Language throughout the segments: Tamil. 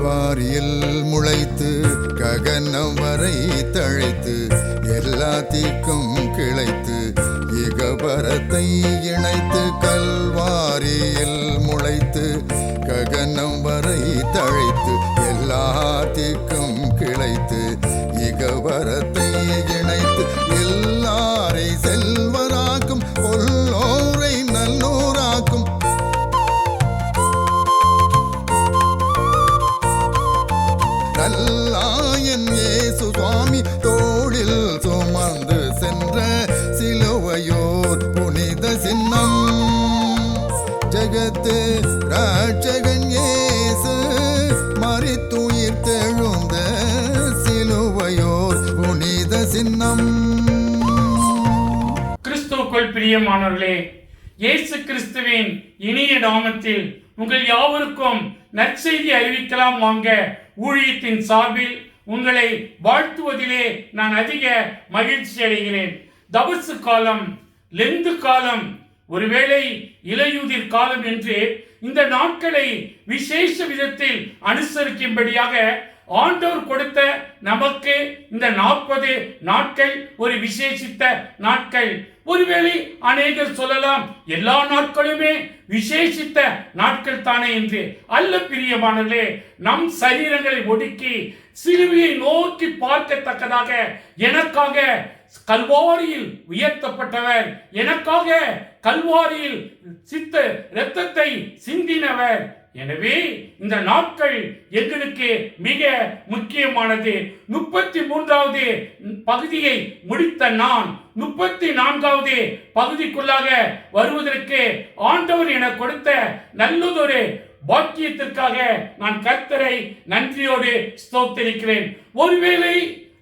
வாரியில் முளைத்து ககனம் வரை தழைத்து எல்லா தீக்கும் கிளைத்து இகபரத்தை இணைத்து கல்வாரியில் முளைத்து ககனம் வரை தழைத்து எல்லா தீக்கும் கிளைத்து இகபரத்தை இணைத்து உலகத்து ராட்சகன் ஏசு மறித்துயிர் தெழுந்த சிலுவையோர் புனித சின்னம். கிறிஸ்துவுக்குள் பிரியமானவர்களே இயேசு கிறிஸ்துவின் இனிய நாமத்தில் உங்கள் யாவருக்கும் நற்செய்தி அறிவிக்கலாம் வாங்க ஊழியத்தின் சார்பில் உங்களை வாழ்த்துவதிலே நான் அதிக மகிழ்ச்சி அடைகிறேன். தபசு காலம் லெந்து காலம் ஒருவேளை இலையுதிர் காலம் என்று இந்த நாட்களை விசேஷ விதத்தில் அனுசரிக்கும்படியாக ஆண்டவர் கொடுத்த நமக்கு இந்த நாற்பது நாட்கள் ஒரு விசேஷித்த நாட்கள். ஒருவேளை அநேகர் சொல்லலாம் எல்லா நாட்களுமே விசேஷித்த நாட்கள் தானே என்று. அல்ல பிரியமானே நம் சரீரங்களை ஒடுக்கி சிலுவையை நோக்கி பார்க்கத்தக்கதாக எனக்காக கல்வாரியில் உயர்த்தப்பட்டவர் எனக்காக கல்வாரியில் சித்த இரத்தத்தை சிந்தினவர். எனவே இந்த நாட்கள் எங்களுக்கு மிக முக்கியமானது. முப்பத்தி மூன்றாவது பகுதியை முடித்த நான் முப்பத்தி நான்காவது பகுதிக்குள்ளாக வருவதற்கு ஆண்டவர் என கொடுத்த நல்லதொரு பாக்கியத்திற்காக நான் கர்த்தரை நன்றியோடு ஸ்தோத்தரிக்கிறேன். ஒருவேளை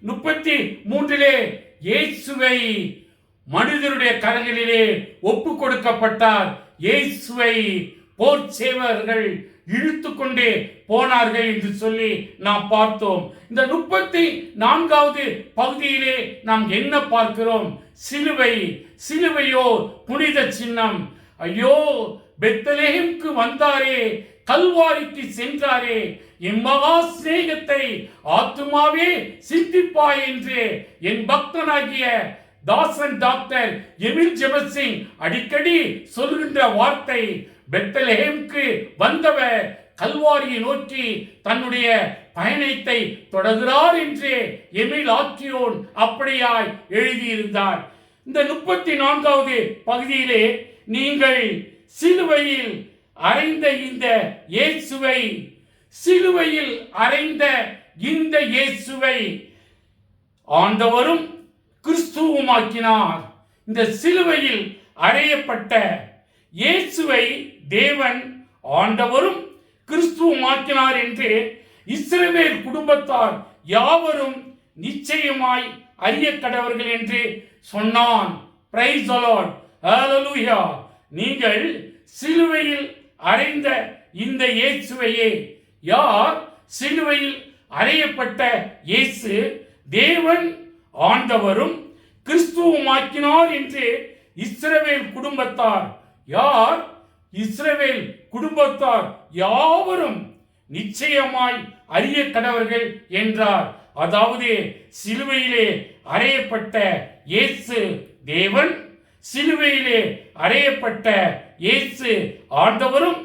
முப்பத்தி மூன்றிலே இயேசுவை மனிதருடைய கரங்களிலே ஒப்பு கொடுக்கப்பட்டார். இயேசுவை போர் சேவர்கள் இழுத்து கொண்டே போனார்கள் என்று சொல்லி நாம் பார்த்தோம். இந்த முப்பத்தி நான்காவது பகுதியிலே நாம் என்ன பார்க்கிறோம்? சிலுவை சிலுவையோ புனித சின்னம். ஐயோ பெத்தலேமுக்கு வந்தாரே கல்வாரிக்கு சென்றாரே என் மகா சிநேகத்தை ஆத்துமாவே சிந்திப்பாய் என்று என் பக்தனாகிய தாசன் டாக்டர் எமில் ஜெபசிங் அடிக்கடி சொல்கின்ற வார்த்தை பெத்தலஹேம்க்கு வந்தவர் கல்வாரியை நோக்கி தன்னுடைய பயணத்தை தொடர்கிறார் என்று எமில் ஆக்கியோன் அப்படியாய் எழுதியிருந்தார். இந்த முப்பத்தி நான்காவது பகுதியிலே நீங்கள் சிலுவையில் அறைந்த இந்த இயேசுவை சிலுவையில் அறைந்த இந்த இயேசுவை ஆண்டவரும் கிறிஸ்துவுமாக்கினார். இந்த சிலுவையில் அறையப்பட்ட இயேசுவை தேவன் ஆண்டவரும் கிறிஸ்துவமாக்கினார் என்று இஸ்ரவேல் குடும்பத்தார் யாவரும் நிச்சயமாய் அறிய கடவர்கள் என்று சொன்னான். பிரைஸ் அலாட் ஹalleluya நீங்கள் சிலுவையில் அறைந்த இந்த இயேசுவையே. யார்? சிலுவையில் அறையப்பட்ட இயேசு தேவன் ஆண்டவரும் கிறிஸ்துவமாக்கினார் என்று இஸ்ரவேல் குடும்பத்தார் யார்? இஸ்ரவேல் குடும்பத்தார் யாவரும் நிச்சயமாய் அறிய கடவர்கள் என்றார். அதாவது சிலுவையிலே அறையப்பட்ட இயேசு தேவன் சிலுவையிலே அறையப்பட்ட இயேசு ஆண்டவரும்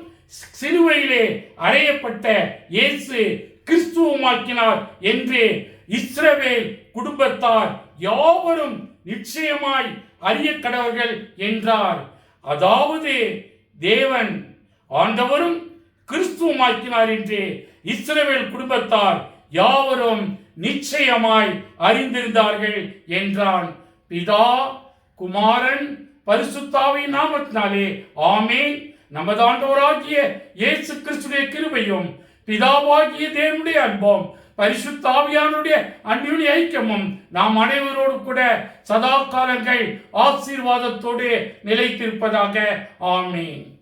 சிலுவையிலே அறையப்பட்ட இயேசு கிறிஸ்துவமாக்கினார் என்று இஸ்ரவேல் குடும்பத்தார் யாவரும் நிச்சயமாய் அறிய கடவர்கள் என்றார். அதாவது தேவன் ஆண்டவரும் கிறிஸ்துவமாக்கினார் என்று இஸ்ரேல் குடும்பத்தார் யாவரும் நிச்சயமாய் அறிந்திருந்தார்கள் என்றான். பிதா குமாரன் பரிசுத்தாவின் நாமத்தினாலே ஆமேன். நமது ஆண்டவராகிய இயேசு கிறிஸ்துடைய கிருபையும் பிதாவாகிய தேவனுடைய அன்பும் பரிசுத்தாவியானுடைய அந்யுடைய ஐக்கியமும் நாம் அனைவரோடு கூட சதா காலங்கள் ஆசீர்வாதத்தோடு நிலைத்திருப்பதாக. ஆமீன்.